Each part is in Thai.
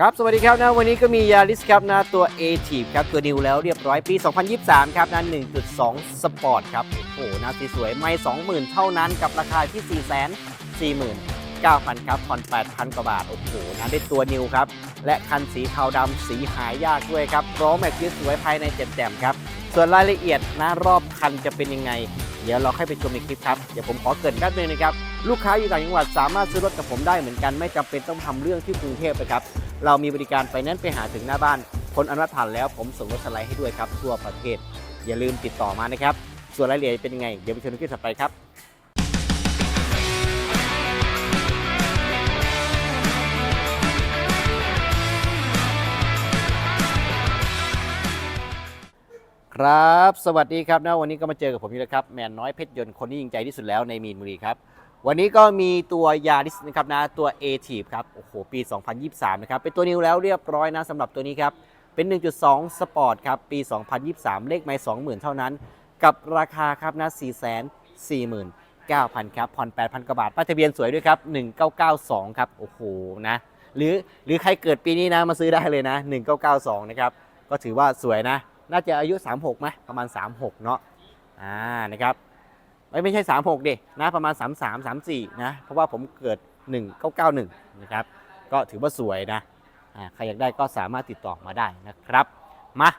ครับ สวัสดีครับนะวันนี้ก็มียาริสครับนะตัว a t i v ครับตัวนิวแล้วเรียบร้อยปี 2023 ครับนะ1.2 สปอร์ตครับโอ้โหนะสีสวยไม่ 20,000 เท่านั้นกับราคาที่ 449,000 ครับผ่อน 8,000 กว่าบาท โอ้โหนะได้ตัวนิวครับ และคันสีขาวดำสีหายยากด้วยครับร้อแม็กซ์สวยภายในเจ็ดแจ่มครับ ส่วนรายละเอียดนะรอบคันจะเป็นยังไง เดี๋ยวเราค่อยไปชมในคลิปครับ เดี๋ยวผมขอเกรินแป๊บนึงนะครับ ลูกค้าอยู่ต่างจังหวัดสามารถซื้อรถกับผมได้เหมือนกัน ไม่จำเป็นต้องทำเรื่องที่กรุงเทพนะครับ เรามีบริการไฟแนนซ์ไปหาถึงหน้าบ้านคนอนุมัติผ่านแล้วผมส่งรถสไลด์ให้ด้วยครับทั่วประเทศ อย่าลืมติดต่อมานะครับ ส่วนรายละเอียดเป็นยังไง เดี๋ยวไปชมในคลิปถัดไปครับครับ สวัสดีครับนะวันนี้ก็มาเจอกับผมอีกแล้วครับ แมนน้อยเพชรยนต์คนที่ยิงใจที่สุดแล้วในมีนบุรีครับ วันนี้ก็มีตัวยาริสนะครับนะตัว a t i v ครับโอ้โหปี 2023 นะครับ เป็นตัวนิวแล้วเรียบร้อยนะสำหรับตัวนี้ครับ เป็น 1.2 สปอร์ตครับ ปี 2023 เลขไม่20,000 เท่านั้น กับราคาครับนะ 449,000 ครับ ผ่อน 8,000 กว่าบาท ป้ายทะเบียนสวยด้วยครับ 1992 ครับ โอ้โห นะ หรือ หรือใครเกิดปีนี้นะ มาซื้อได้เลยนะ 1992 นะครับ ก็ถือว่าสวยนะ น่าจะอายุ 36ไหมประมาณ 36 เนาะอ่า นะครับ ไม่ไม่ใช่ 36ดินะประมาณ 33 34นะเพราะว่าผมเกิด 1991นะครับก็ถือว่าสวยนะใครอยากได้ก็สามารถติดต่อมาได้นะครับมา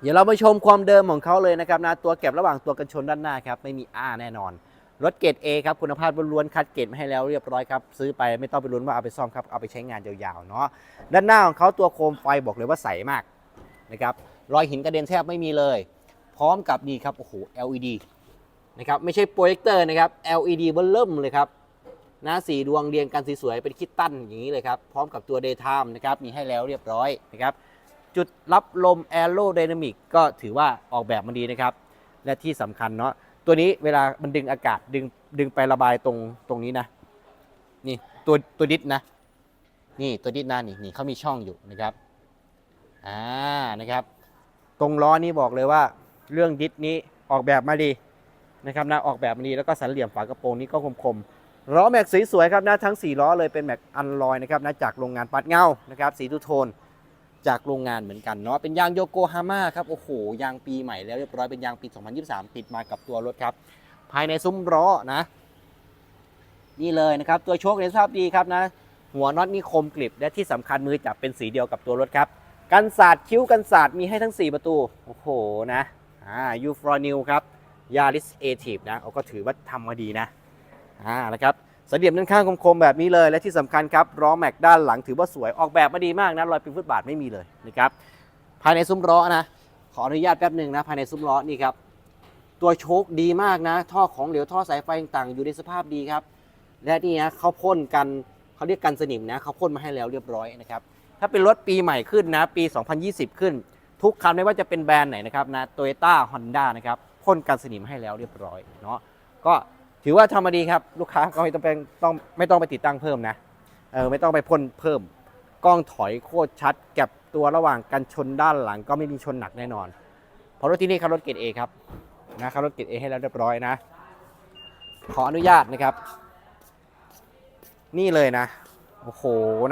เดี๋ยวเรามาชมความเดิมของเขาเลยนะครับนะตัวเก็บระหว่างตัวกันชนด้านหน้าครับไม่มีอ้าแน่นอน รถเกรด A ครับคุณภาพล้วนๆคัดเกรดมาให้แล้วเรียบร้อยครับซื้อไปไม่ต้องไปลุ้นว่าเอาไปซ่อมครับเอาไปใช้งานยาวๆเนาะด้านหน้าของเขาตัวโคมไฟบอกเลยว่าใสมากนะครับรอยหินกระเด็นแทบไม่มีเลย พร้อมกับนี่ครับโอ้โห LED นะครับไม่ใช่โปรเจคเตอร์นะครับ LED เบลเริ่มเลยครับนะสีดวงเรียงกันสวยๆเป็นคิดตั้นอย่างนี้เลยครับ พร้อมกับตัว Daytime นะครับมีให้แล้วเรียบร้อยนะครับจุดรับลม Aerodynamic ก็ถือว่าออกแบบมันดีนะครับ และที่สำคัญเนาะตัวนี้เวลามันดึงอากาศดึงดึงไประบายตรงตรงนี้นะ นี่ตัวตัวดิสนะ นี่ตัวดิสน้านี่นี่เขามีช่องอยู่นะครับอ่านะครับ ตรงล้อนี้บอกเลยว่า เรื่องดิสนี้ออกแบบมาดี นะครับนะออกแบบมาดีแล้วก็สันเหลี่ยมฝากระโปรงนี้ก็คมๆล้อแม็กสวยๆครับนะทั้ง 4 ล้อเลยเป็นแม็กอันลอยนะครับนะจากโรงงานปัดเงานะครับสีทูโทนจากโรงงานเหมือนกันเนาะเป็นยางโยโกฮาม่าครับโอ้โหยางปีใหม่แล้วเรียบร้อยเป็นยางปี 2023 ติดมากับตัวรถครับ ภายในซุ้มล้อนะ นี่เลยนะครับ ตัวโชคในสภาพดีครับนะ หัวน็อตนี่คมกริบและที่สำคัญมือจับเป็นสีเดียวกับตัวรถครับ กันศาสตร์คิ้วกันศาสตร์มีให้ทั้ง 4 ประตู โอ้โหนะอ่ายูฟรอนิวครับ ยาริสเอทีฟนะเอาก็ถือว่าทำมาดีนะอ่านะครับสเดียมด้านข้างคมๆแบบนี้เลย และที่สำคัญครับล้อแม็กด้านหลังถือว่าสวยออกแบบมาดีมากนะรอยเป็นฟุตบาทไม่มีเลยนะครับภายในซุ้มล้อนะ ขออนุญาตแป๊บหนึ่งนะภายในซุ้มล้อนี่ครับตัวโชคดีมากนะ ท่อของเหลวท่อสายไฟต่างๆ อยู่ในสภาพดีครับ และนี่นะเขาพ่นกันเขาเรียกกันสนิมนะเขาพ่นมาให้แล้วเรียบร้อยนะครับถ้าเป็นรถปีใหม่ขึ้นนะปี 2020 ขึ้น ทุกคันไม่ว่าจะเป็นแบรนด์ไหนนะครับนะโตโยต้าฮอนด้านะครับ พ่นกันสนิมให้แล้วเรียบร้อยเนาะก็ถือว่าทำมาดีครับลูกค้าก็ไม่ต้องไปต้องไม่ต้องไปติดตั้งเพิ่มนะเออไม่ต้องไปพ่นเพิ่ม กล้องถอยโคตรชัดเก็บตัวระหว่างกันชนด้านหลังก็ไม่มีชนหนักแน่นอนเพราะรถที่นี่ครับรถเกรดเอครับนะครับรถเกรดเอให้แล้วเรียบร้อยนะ ขออนุญาตนะครับ นี่เลยนะโอ้โห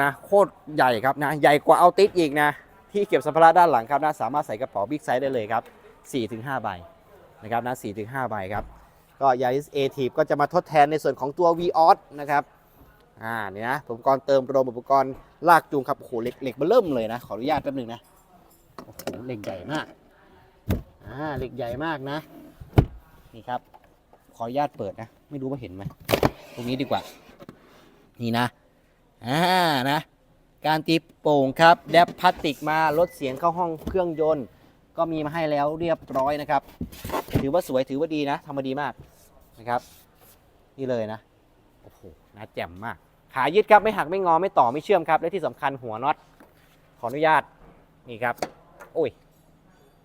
นะโคตรใหญ่ครับนะใหญ่กว่าเอาติสอีกนะที่เก็บสัมภาระด้านหลังครับนะสามารถใส่กระเป๋าบิ๊กไซส์ได้เลยครับ4-5ใบ นะครับนะ4-5ใบครับ ก็ยาริสเอทีก็จะมาทดแทนในส่วนของตัว v ีออสนะครับอ่าเนี่ยนะอุปกรณ์เติมลมอุปกรณ์ลากจูงครับโอ้โหเหล็กเหล็กมาเริ่มเลยนะ ขออนุญาตแป๊บหนึงนะโอ้โหเหล็กใหญ่มากอ่าเหล็กใหญ่มากนะ นี่ครับ ขออนุญาตเปิดนะ ไม่รู้ว่าเห็นไหมตรงนี้ดีกว่า นี่นะอ่านะ การตีโป่งครับแดบพลาสติกมาลดเสียงเข้าห้องเครื่องยนต์ ก็มีมาให้แล้วเรียบร้อยนะครับ ถือว่าสวยถือว่าดีนะทำมาดีมากนะครับ นี่เลยนะโอ้โหนะแจ่มมาก ขายึดครับไม่หักไม่งอไม่ต่อไม่เชื่อมครับ และที่สำคัญหัวน็อตขออนุญาตนี่ครับโอ้ย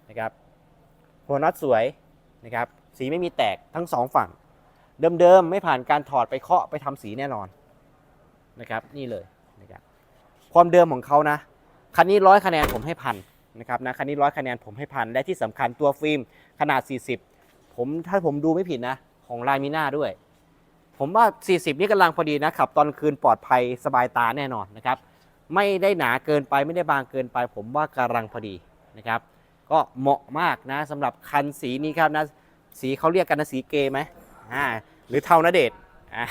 นะครับ หัวน็อตสวยนะครับ สีไม่มีแตกทั้งสองฝั่ง เดิมๆไม่ผ่านการถอดไปเคาะไปทำสีแน่นอนนะครับ นี่เลยนะครับความเดิมของเขานะคันนี้ร้อยคะแนนผมให้พัน นะครับนะคันนี้ร้อยคะแนนผมให้พันและที่สำคัญตัวฟิล์มขนาด 40 ผมถ้าผมดูไม่ผิดนะ ของลายมิน่าด้วย ผมว่า 40 นี่กำลังพอดีนะขับตอนคืนปลอดภัยสบายตาแน่นอนนะครับไม่ได้หนาเกินไปไม่ได้บางเกินไป ผมว่ากำลังพอดีนะครับ ก็เหมาะมากนะสำหรับคันสีนี้ครับนะสีเขาเรียกกันนะสีเกย์ไหมอ่าหรือเทานาเดชอ่า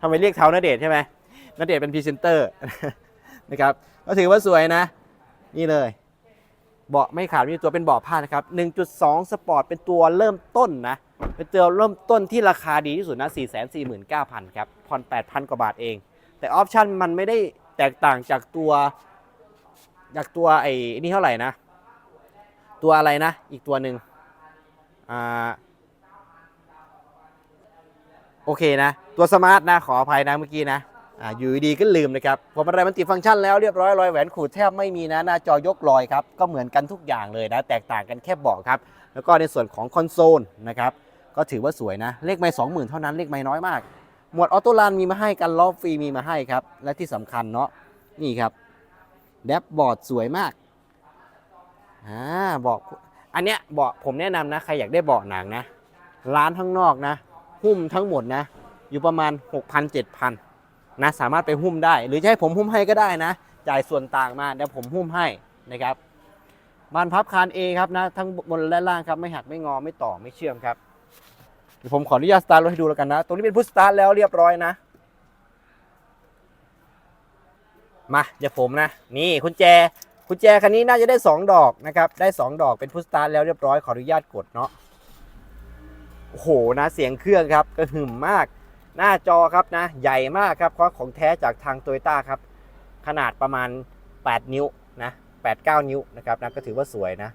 ทำไมเรียกเทานาเดชใช่ไหมนาเดชเป็นพรีเซนเตอร์นะครับก็ถือว่าสวยนะ นี่เลย เบาะไม่ขาดมีตัวเป็นเบาะผ้านะครับ 1.2 สปอร์ตเป็นตัวเริ่มต้นนะ เป็นตัวเริ่มต้นที่ราคาดีที่สุดนะ 449,000 ครับ ผ่อน 8,000 กว่าบาทเอง แต่ออปชั่นมันไม่ได้แตกต่างจากตัว จากตัวไอ้นี่เท่าไหร่นะ ตัวอะไรนะ อีกตัวหนึ่งอ่าโอเคนะ ตัวสมาร์ทนะ ขออภัยนะเมื่อกี้นะ อ่าอยู่ดีก็ลืมนะครับพอมันอะไรมันติดฟังก์ชันแล้วเรียบร้อยรอยแหวนขูดแทบไม่มีนะหน้าจอยกลอยครับก็เหมือนกันทุกอย่างเลยนะแตกต่างกันแค่เบาะครับ แล้วก็ในส่วนของคอนโซลนะครับก็ถือว่าสวยนะเลขไม่สองหมื่นเท่านั้นเลขไม่น้อยมาก หมวดออโต้ลานมีมาให้กันล้อฟรีมีมาให้ครับและที่สำคัญเนาะนี่ครับแดชบอร์ดสวยมากอ่าเบาะอันเนี้ยเบาะผมแนะนำนะใครอยากได้เบาะหนังนะ ร้านข้างนอกนะ หุ้มทั้งหมดนะ อยู่ประมาณ 6,000 7,000 นะสามารถไปหุ้มได้ หรือจะให้ผมหุ้มให้ก็ได้นะ จ่ายส่วนต่างมาเดี๋ยวผมหุ้มให้นะครับบานพับคาน A ครับนะทั้งบนและล่างครับไม่หักไม่งอไม่ต่อไม่เชื่อมครับเดี๋ยวผมขออนุญาตสตาร์ทรถให้ดูแล้วกันนะ ตรงนี้เป็นพุชสตาร์ทแล้วเรียบร้อยนะมาเดี๋ยวผมนะ นี่กุญแจกุญแจคันนี้น่าจะได้ 2 ดอกนะครับได้ 2 ดอกเป็นพุชสตาร์ทแล้วเรียบร้อยขออนุญาตกดเนาะโอ้โหนะเสียงเครื่องครับกระหึ่มมาก หน้าจอครับนะใหญ่มากครับเพราะของแท้จากทางโตโยต้าครับ ขนาดประมาณ 8 นิ้วนะ8 9 นิ้วนะครับนะก็ถือว่าสวยนะ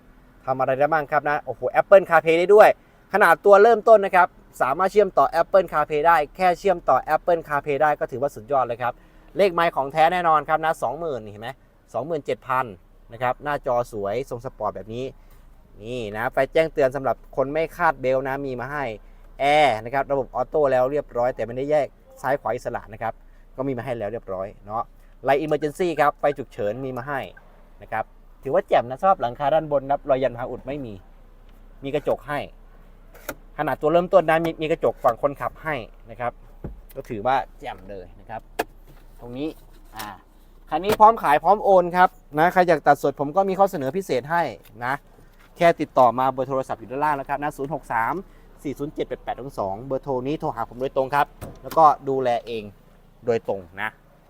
ทำอะไรได้บ้างครับนะโอ้โห Apple CarPlay ได้ด้วย ขนาดตัวเริ่มต้นนะครับ สามารถเชื่อมต่อ Apple CarPlay ได้ แค่เชื่อมต่อ Apple CarPlay ได้ก็ถือว่าสุดยอดเลยครับ เลขไมค์ของแท้แน่นอนครับนะ20,000นี่เห็นไหม27,000นเจ็ดพันนะครับ หน้าจอสวยทรงสปอร์ตแบบนี้ นี่นะ ไฟแจ้งเตือนสำหรับคนไม่คาดเบลนะมีมาให้ แอร์นะครับระบบออโต้แล้วเรียบร้อย แต่ไม่ได้แยกซ้ายขวาอิสระนะครับก็มีมาให้แล้วเรียบร้อยเนาะไลท์อิมเมอร์เจนซี่ครับไฟฉุกเฉินมีมาให้นะครับถือว่าแจ่มนะชอบหลังคาด้านบนนับรอยยันพาอุดไม่มี มีกระจกให้ ขนาดตัวเริ่มต้นนะมีมีกระจกฝั่งคนขับให้นะครับ ก็ถือว่าแจ่มเลยนะครับ ตรงนี้อ่าคันนี้พร้อมขายพร้อมโอนครับนะใครอยากตัดสดผมก็มีข้อเสนอพิเศษให้นะ แค่ติดต่อมาเบอร์โทรศัพท์อยู่ด้านล่างนะครับนะ063 4078822 เบอร์โทรนี้โทรหาผมโดยตรงครับ แล้วก็ดูแลเองโดยตรงนะ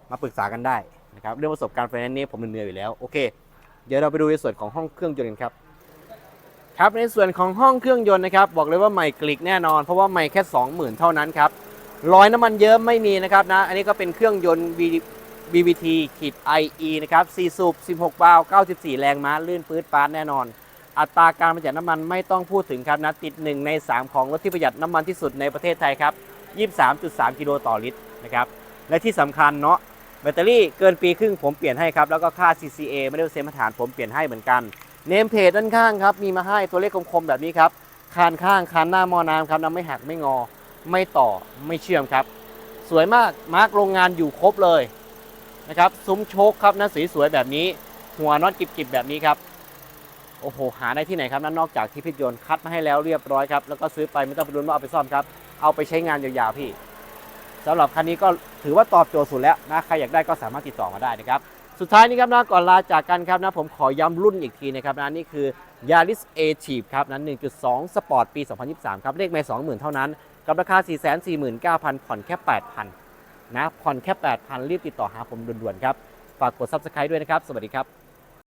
มาปรึกษากันได้นะครับเรื่องประสบการณ์ไฟแนนซ์นี้ผมเหนื่อยอยู่แล้ว โอเค เดี๋ยวเราไปดูในส่วนของห้องเครื่องยนต์กันครับครับในส่วนของห้องเครื่องยนต์นะครับบอกเลยว่าใหม่กลิกแน่นอนเพราะว่าใหม่แค่ 20,000 เท่านั้นครับรอยน้ำมันเยิ้มไม่มีนะครับนะอันนี้ก็เป็นเครื่องยนต์ V- VVT ขีด IE นะครับ4สูบ16วาล์ว94 แรงม้าลื่นปื๊ดปาดแน่นอน อัตราการประหยัดน้ำมันไม่ต้องพูดถึงครับนะติด 1 ใน 3 ของรถที่ประหยัดน้ำมันที่สุดในประเทศไทยครับ 23.3 กิโลต่อลิตรนะครับและที่สำคัญเนาะแบตเตอรี่เกินปีครึ่งผมเปลี่ยนให้ครับแล้วก็ค่า CCA ไม่ได้เซ็นมาตรฐานผมเปลี่ยนให้เหมือนกันเนมเพจด้านข้างครับมีมาให้ตัวเลขคมๆแบบนี้ครับคานข้างคานหน้ามอน้ำครับน้ำไม่หักไม่งอ ไม่ต่อไม่เชื่อมครับ สวยมากมาร์กโรงงานอยู่ครบเลยนะครับซุ้มโชคครับนะสีสวยแบบนี้ หัวน็อตกิบๆแบบนี้ครับ โอ้โห หาได้ที่ไหนครับนั่นนอกจากที่พิจยนต์คัดมาให้แล้วเรียบร้อยครับ แล้วก็ซื้อไปไม่ต้องไปรุนว่าเอาไปซ่อมครับ เอาไปใช้งานยาวๆพี่สำหรับคันนี้ก็ถือว่าตอบโจทย์สุดแล้วนะใครอยากได้ก็สามารถติดต่อมาได้นะครับ สุดท้ายนี้ครับนะก่อนลาจากกันครับนะผมขอย้ำรุ่นอีกทีนะครับนะนี่คือ Yaris a t i v ครับนั้น 1.2 Sport ปี 2023 ครับเลขไม่20,000 เท่านั้น กับราคา 449,000 ผ่อนแค่ 8,000 นะผ่อนแค่ 8,000 รีบติดต่อหาผมด่วนๆครับฝากกด Subscribe ด้วยนะครับ สวัสดีครับ